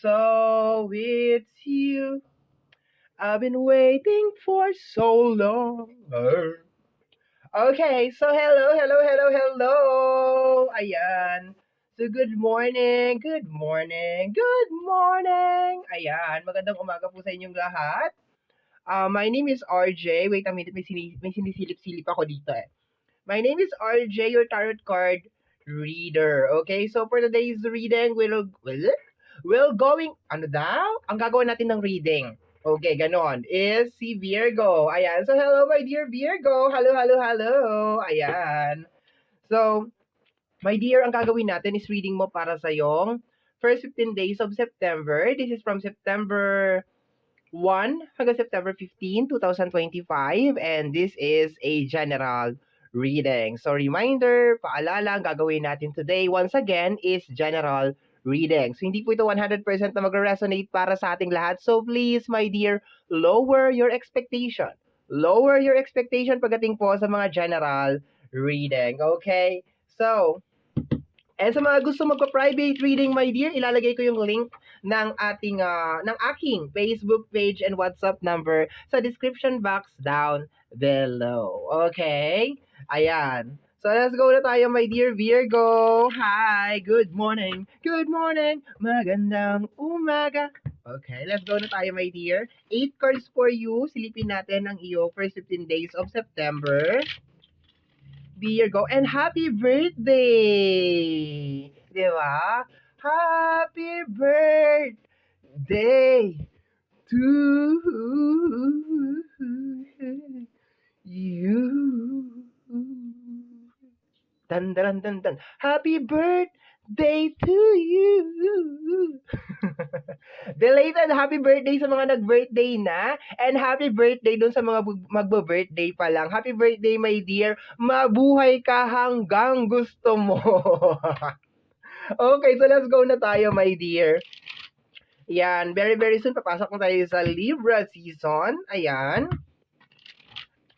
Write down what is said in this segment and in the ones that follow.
So it's you. I've been waiting for so long. Okay, so hello, hello, hello, hello. Ayan. So good morning, good morning, good morning. Ayan, magandang umaga po sa inyong lahat. Uh, my name is RJ. Wait a minute, may, sini- may sinisilip-silip ako dito eh. My name is RJ, your tarot card reader. Okay, so for today's reading, we'll, we'll going, ano daw? Ang gagawin natin ng reading. Okay, ganon. Is si Virgo. Ayan. So, hello, my dear Virgo. Hello, hello, hello. Ayan. So, my dear, ang gagawin natin is reading mo para sa yung first 15 days of September. This is from September 1 hanggang September 15, 2025. And this is a general reading. So, reminder, paalala, ang gagawin natin today, once again, is general reading. So, hindi po ito 100% na magre-resonate para sa ating lahat. So, please, my dear, lower your expectation. Lower your expectation pagdating po sa mga general reading. Okay? So, and sa mga gusto magpa-private reading, my dear, ilalagay ko yung link ng ating uh, ng aking Facebook page and WhatsApp number sa description box down below. Okay? Ayan. So let's go na tayo, my dear Virgo. Hi, good morning. Good morning. Magandang umaga. Okay, let's go na tayo, my dear. Eight cards for you. Silipin natin ang iyo first 15 days of September. Virgo. And happy birthday! Di ba? Happy birthday to you. Dun, dun, dun, dun. Happy birthday to you. Belated happy birthday sa mga nag-birthday na. And happy birthday dun sa mga magbo-birthday pa lang. Happy birthday, my dear. Mabuhay ka hanggang gusto mo. okay, so let's go na tayo, my dear. Yan, very very soon papasok na tayo sa Libra season. Ayan.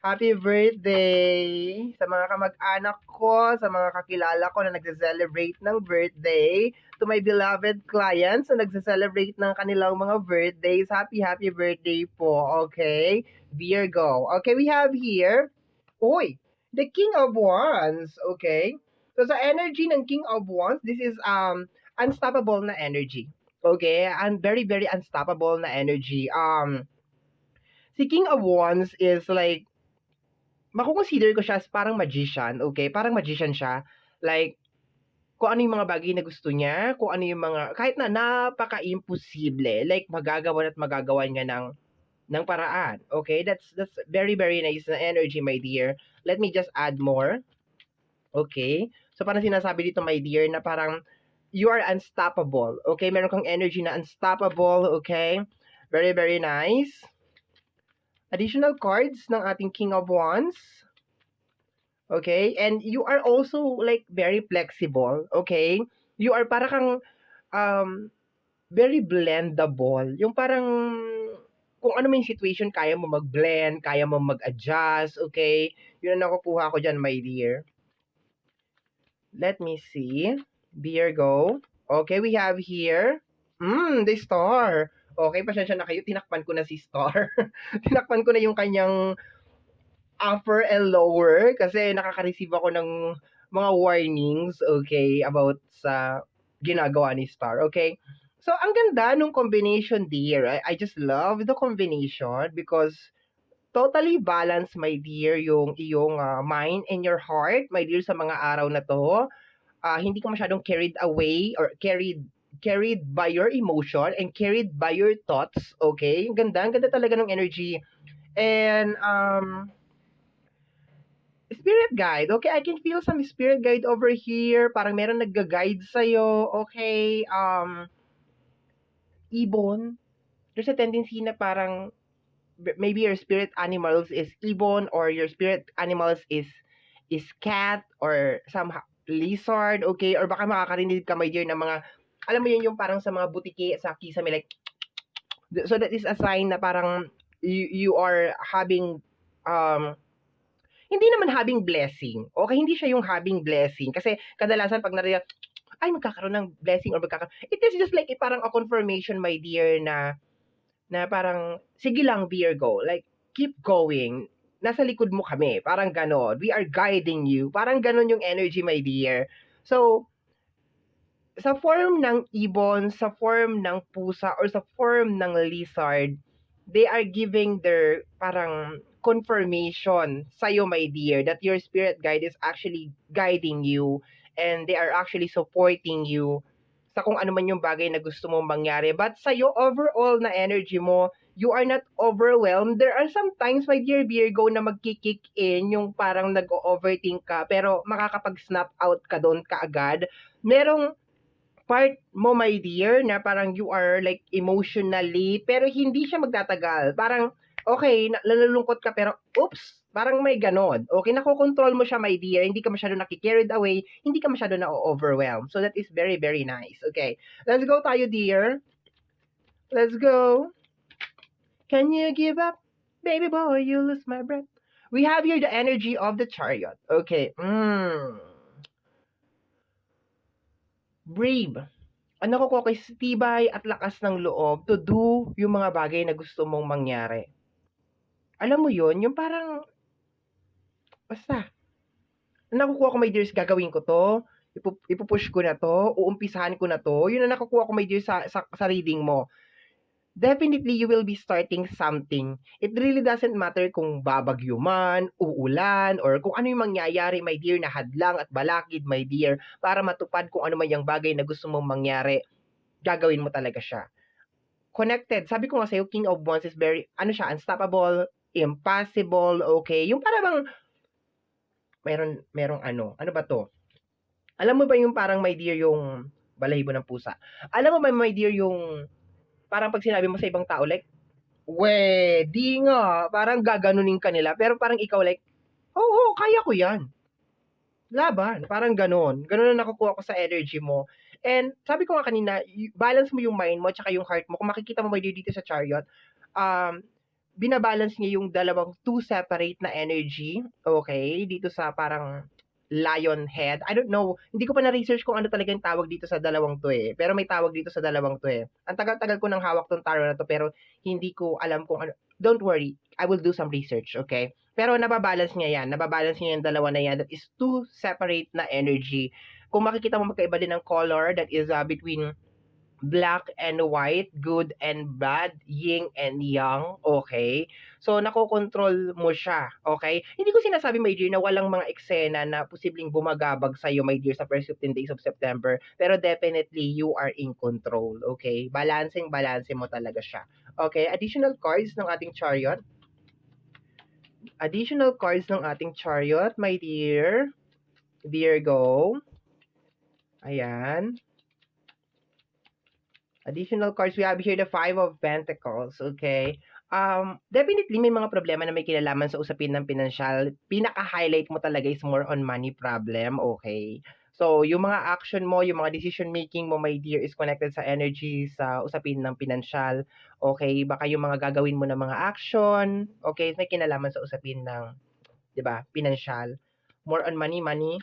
Happy birthday sa mga kamag-anak ko, sa mga kakilala ko na nagse-celebrate ng birthday, to my beloved clients na nagse-celebrate ng kanilang mga birthdays. Happy, happy birthday po, okay? Virgo. Okay, we have here, oy, the King of Wands, okay? So sa energy ng King of Wands, this is um unstoppable na energy. Okay? And very, very unstoppable na energy. Um, si King of Wands is like, makukonsider ko siya as parang magician, okay? Parang magician siya. Like, kung ano yung mga bagay na gusto niya, kung ano yung mga, kahit na napaka-imposible, like, magagawa at magagawa niya ng, ng paraan. Okay? That's, that's very, very nice na energy, my dear. Let me just add more. Okay? So, parang sinasabi dito, my dear, na parang, you are unstoppable. Okay? Meron kang energy na unstoppable. Okay? Very, very nice additional cards ng ating King of Wands. Okay? And you are also like very flexible. Okay? You are para kang um, very blendable. Yung parang kung ano may situation, kaya mo mag-blend, kaya mo mag-adjust, okay? Yun ang nakukuha ko dyan, my dear. Let me see. Virgo. Okay, we have here, mm, the star. Okay, pasensya na kayo, tinakpan ko na si Star. tinakpan ko na yung kanyang upper and lower kasi nakaka-receive ako ng mga warnings, okay, about sa ginagawa ni Star, okay? So, ang ganda nung combination dear. I, I just love the combination because totally balanced, my dear, yung iyong uh, mind and your heart, my dear, sa mga araw na to. Uh, hindi ka masyadong carried away or carried carried by your emotion and carried by your thoughts, okay? Ang ganda, ang ganda talaga ng energy. And, um, spirit guide, okay? I can feel some spirit guide over here. Parang meron nagga-guide sa'yo, okay? Um, ibon. There's a tendency na parang maybe your spirit animals is ibon or your spirit animals is is cat or some lizard, okay? Or baka makakarinig ka, my dear, ng mga alam mo yun yung parang sa mga butiki sa kisame like so that is a sign na parang you, you are having um hindi naman having blessing. Okay, hindi siya yung having blessing kasi kadalasan pag narinig ay, magkakaroon ng blessing or magkakaroon. It is just like, eh, parang a confirmation, my dear, na, na parang, sige lang, Virgo. Like, keep going. Nasa likod mo kami. Parang ganon. We are guiding you. Parang ganon yung energy, my dear. So, sa form ng ibon, sa form ng pusa, or sa form ng lizard, they are giving their parang confirmation sa'yo, my dear, that your spirit guide is actually guiding you and they are actually supporting you sa kung ano man yung bagay na gusto mong mangyari. But sa'yo, overall na energy mo, you are not overwhelmed. There are some times, my dear Virgo, na magkikick in yung parang nag-overthink ka, pero makakapag-snap out ka doon kaagad. Merong part mo, my dear, na parang you are like emotionally, pero hindi siya magtatagal. Parang, okay, nalulungkot ka, pero oops, parang may ganon. Okay, nakokontrol mo siya, my dear. Hindi ka masyado nakikarried away, hindi ka masyado na-overwhelm. So that is very, very nice. Okay, let's go tayo, dear. Let's go. Can you give up? Baby boy, you lose my breath. We have here the energy of the chariot. Okay. Mm. Brave. Ko ko kay tibay at lakas ng loob to do yung mga bagay na gusto mong mangyari. Alam mo yon yung parang, basta, nakukuha ko my dears, gagawin ko to, ipu- ipupush ko na to, uumpisahan ko na to, yun ang nakukuha ko my dears sa, sa, sa reading mo. Definitely, you will be starting something. It really doesn't matter kung babagyo man, uulan, or kung ano yung mangyayari, my dear, na hadlang at balakid, my dear, para matupad kung ano man yung bagay na gusto mong mangyari, gagawin mo talaga siya. Connected. Sabi ko nga sa'yo, King of Wands is very, ano siya, unstoppable, impossible, okay? Yung para bang, meron, merong ano, ano ba to? Alam mo ba yung parang, my dear, yung balahibo ng pusa? Alam mo ba, my dear, yung parang pag sinabi mo sa ibang tao, like, we, di nga, parang gaganunin ka nila, pero parang ikaw, like, oo, oh, oh, kaya ko yan. Laban, parang ganon. Ganon na nakukuha ko sa energy mo. And sabi ko nga kanina, balance mo yung mind mo at yung heart mo. Kung makikita mo ba dito sa chariot, um, binabalance niya yung dalawang two separate na energy, okay, dito sa parang lion head. I don't know, hindi ko pa na-research kung ano talaga yung tawag dito sa dalawang to eh. Pero may tawag dito sa dalawang to eh. Ang tagal-tagal ko nang hawak tong tarot na to, pero hindi ko alam kung ano. Don't worry, I will do some research, okay? Pero nababalance niya yan. Nababalance niya yung dalawa na yan. That is two separate na energy. Kung makikita mo magkaiba din ng color, that is uh, between black and white, good and bad, yin and yang, okay? So, nakokontrol mo siya, okay? Hindi ko sinasabi, my dear, na walang mga eksena na posibleng bumagabag sa'yo, my dear, sa first 15 days of September. Pero definitely, you are in control, okay? Balancing, balance mo talaga siya. Okay, additional cards ng ating chariot. Additional cards ng ating chariot, my dear. Virgo. Ayan. Additional cards, we have here the Five of Pentacles, okay? Um, definitely may mga problema na may kinalaman sa usapin ng pinansyal. Pinaka-highlight mo talaga is more on money problem, okay? So, yung mga action mo, yung mga decision making mo, my dear, is connected sa energy sa usapin ng pinansyal. Okay, baka yung mga gagawin mo na mga action, okay, may kinalaman sa usapin ng, 'di ba, pinansyal. More on money, money.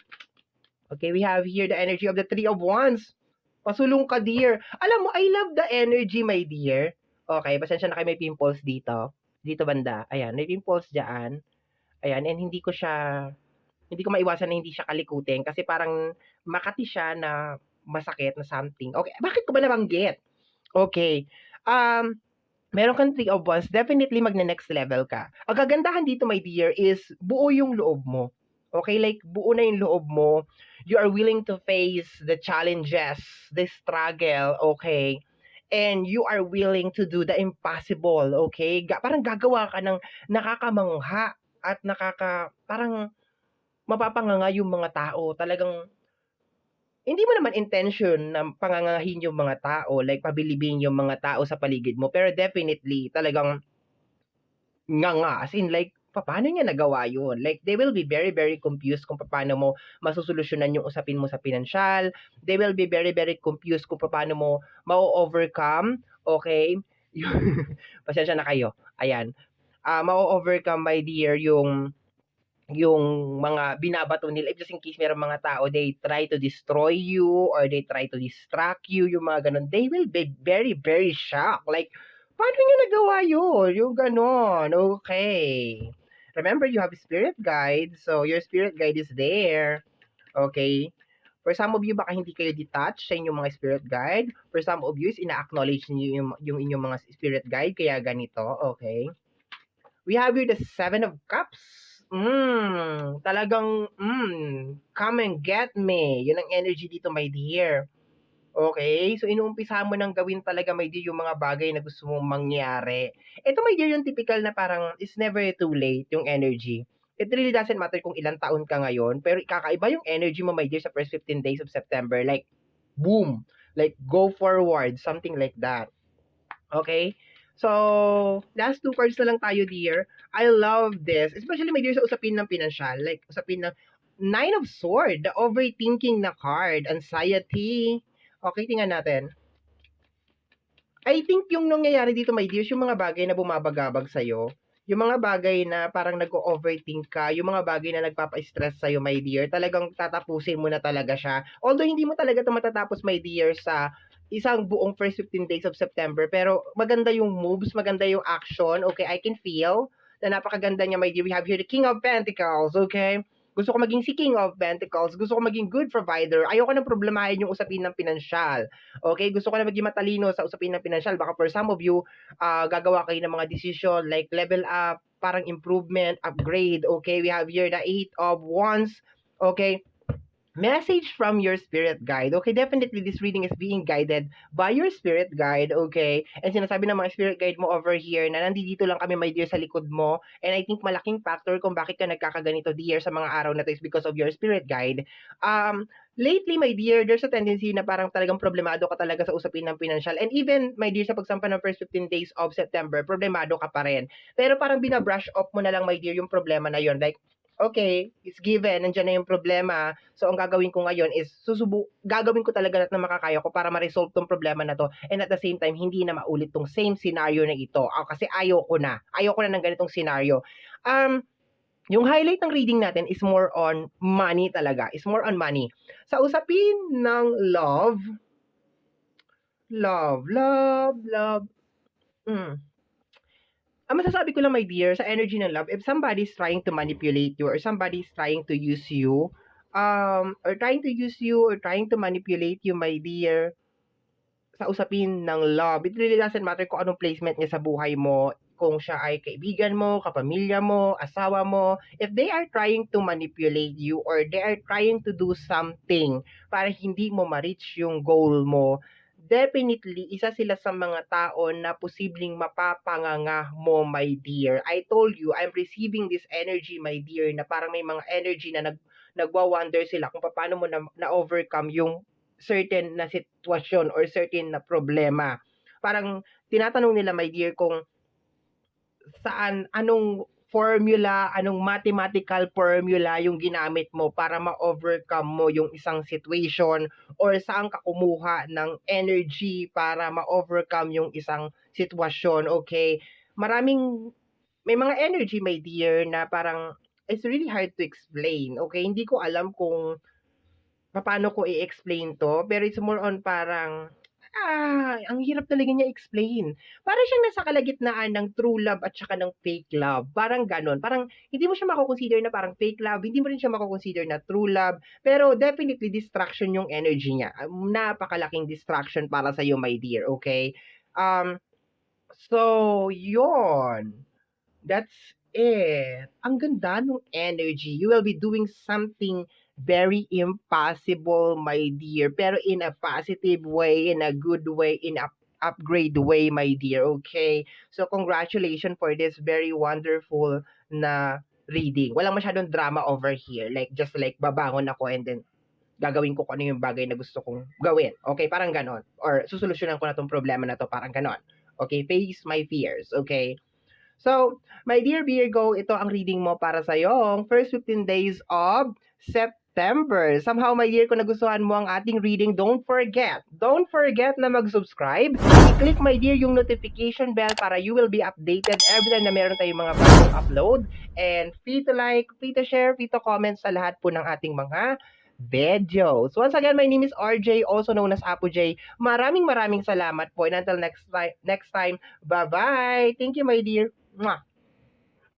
Okay, we have here the energy of the Three of Wands. Pasulong ka, dear. Alam mo, I love the energy, my dear. Okay, pasensya na kayo may pimples dito. Dito banda. Ayan, may pimples dyan. Ayan, and hindi ko siya, hindi ko maiwasan na hindi siya kalikutin kasi parang makati siya na masakit na something. Okay, bakit ko ba nabanggit? Okay. Um, meron kang three of wands, definitely magna-next level ka. Ang kagandahan dito, my dear, is buo yung loob mo. Okay, like buo na yung loob mo. You are willing to face the challenges, the struggle, okay? And you are willing to do the impossible, okay? Ga- parang gagawa ka ng nakakamangha at nakaka, parang mapapanganga yung mga tao. Talagang hindi mo naman intention na pangangahin yung mga tao, like pabilibin yung mga tao sa paligid mo, pero definitely talagang nga nga, as in like, paano niya nagawa yun? Like, they will be very, very confused kung paano mo masusolusyonan yung usapin mo sa pinansyal. They will be very, very confused kung paano mo ma-overcome, okay? Pasensya na kayo. Ayan. Uh, ma-overcome, my dear, yung yung mga binabato nila, if just in case meron mga tao, they try to destroy you or they try to distract you, yung mga ganun, they will be very, very shocked. Like, paano nyo nagawa yun? Yung ganon. Okay. Remember, you have spirit guide, so your spirit guide is there. Okay. For some of you, baka hindi kayo detached sa inyong mga spirit guide. For some of you, ina-acknowledge niyo yung, yung inyong mga spirit guide, kaya ganito. Okay. We have here the Seven of Cups. Mm, talagang, mm, come and get me. Yun ang energy dito, my dear. Okay? So, inuumpisa mo nang gawin talaga, my dear, yung mga bagay na gusto mong mangyari. Ito, my dear, yung typical na parang, it's never too late, yung energy. It really doesn't matter kung ilang taon ka ngayon, pero kakaiba yung energy mo, my dear, sa first 15 days of September. Like, boom! Like, go forward. Something like that. Okay? So, last two cards na lang tayo, dear. I love this. Especially, my dear, sa usapin ng pinansyal. Like, usapin ng Nine of Sword, the overthinking na card, anxiety. Okay, tingnan natin. I think yung nangyayari dito, my dears, yung mga bagay na bumabagabag sa'yo, yung mga bagay na parang nag-overthink ka, yung mga bagay na nagpapa-stress sa'yo, my dear, talagang tatapusin mo na talaga siya. Although hindi mo talaga ito matatapos, my dear, sa isang buong first 15 days of September, pero maganda yung moves, maganda yung action, okay, I can feel na napakaganda niya, my dear. We have here the King of Pentacles, okay? Gusto ko maging si King of Pentacles. Gusto ko maging good provider. Ayoko na problemahin yung usapin ng pinansyal. Okay? Gusto ko na maging matalino sa usapin ng pinansyal. Baka for some of you, uh, gagawa kayo ng mga decision like level up, parang improvement, upgrade. Okay? We have here the Eight of Wands. Okay? Message from your spirit guide. Okay, definitely this reading is being guided by your spirit guide, okay? And sinasabi ng mga spirit guide mo over here na nandito lang kami, my dear, sa likod mo. And I think malaking factor kung bakit ka nagkakaganito, dear, sa mga araw na to is because of your spirit guide. Um, lately, my dear, there's a tendency na parang talagang problemado ka talaga sa usapin ng financial. And even, my dear, sa pagsampa ng first 15 days of September, problemado ka pa rin. Pero parang binabrush off mo na lang, my dear, yung problema na yon Like, okay, it's given, nandiyan na yung problema. So, ang gagawin ko ngayon is, susubu, gagawin ko talaga lahat ng makakaya ko para ma-resolve tong problema na to. And at the same time, hindi na maulit tong same scenario na ito. Ah, kasi ayaw ko na. Ayaw ko na ng ganitong scenario. Um, yung highlight ng reading natin is more on money talaga. Is more on money. Sa usapin ng love, love, love, love, mm, ang masasabi ko lang, my dear, sa energy ng love, if somebody's trying to manipulate you or somebody's trying to use you, um, or trying to use you or trying to manipulate you, my dear, sa usapin ng love, it really doesn't matter kung anong placement niya sa buhay mo, kung siya ay kaibigan mo, kapamilya mo, asawa mo, if they are trying to manipulate you or they are trying to do something para hindi mo ma-reach yung goal mo, definitely, isa sila sa mga tao na posibleng mapapanganga mo, my dear. I told you, I'm receiving this energy, my dear, na parang may mga energy na nag, nagwa-wonder sila kung paano mo na, na-overcome yung certain na sitwasyon or certain na problema. Parang tinatanong nila, my dear, kung saan, anong formula, anong mathematical formula yung ginamit mo para ma-overcome mo yung isang situation or saan ka kumuha ng energy para ma-overcome yung isang sitwasyon, okay? Maraming, may mga energy, my dear, na parang it's really hard to explain, okay? Hindi ko alam kung paano ko i-explain to, pero it's more on parang ah, ang hirap talaga niya explain. Para siyang nasa kalagitnaan ng true love at saka ng fake love. Parang ganon. Parang hindi mo siya mako-consider na parang fake love, hindi mo rin siya mako-consider na true love, pero definitely distraction yung energy niya. Napakalaking distraction para sa iyo, my dear, okay? Um so, yon. That's it. Ang ganda ng energy. You will be doing something very impossible, my dear. Pero in a positive way, in a good way, in a upgrade way, my dear. Okay? So, congratulations for this very wonderful na reading. Walang masyadong drama over here. Like, just like babangon ako and then gagawin ko kung ano yung bagay na gusto kong gawin. Okay? Parang ganon. Or susolusyonan ko na tong problema na to. Parang ganon. Okay? Face my fears. Okay? So, my dear Virgo, ito ang reading mo para sa yung first 15 days of September. Somehow, my dear, kung nagustuhan mo ang ating reading, don't forget, don't forget na mag-subscribe. I-click, my dear, yung notification bell para you will be updated every time na meron tayong mga bagong upload. And free to like, free to share, free to comment sa lahat po ng ating mga videos. Once again, my name is RJ, also known as Apo J. Maraming maraming salamat po. And until next time, next time, bye-bye. Thank you, my dear. Mwah.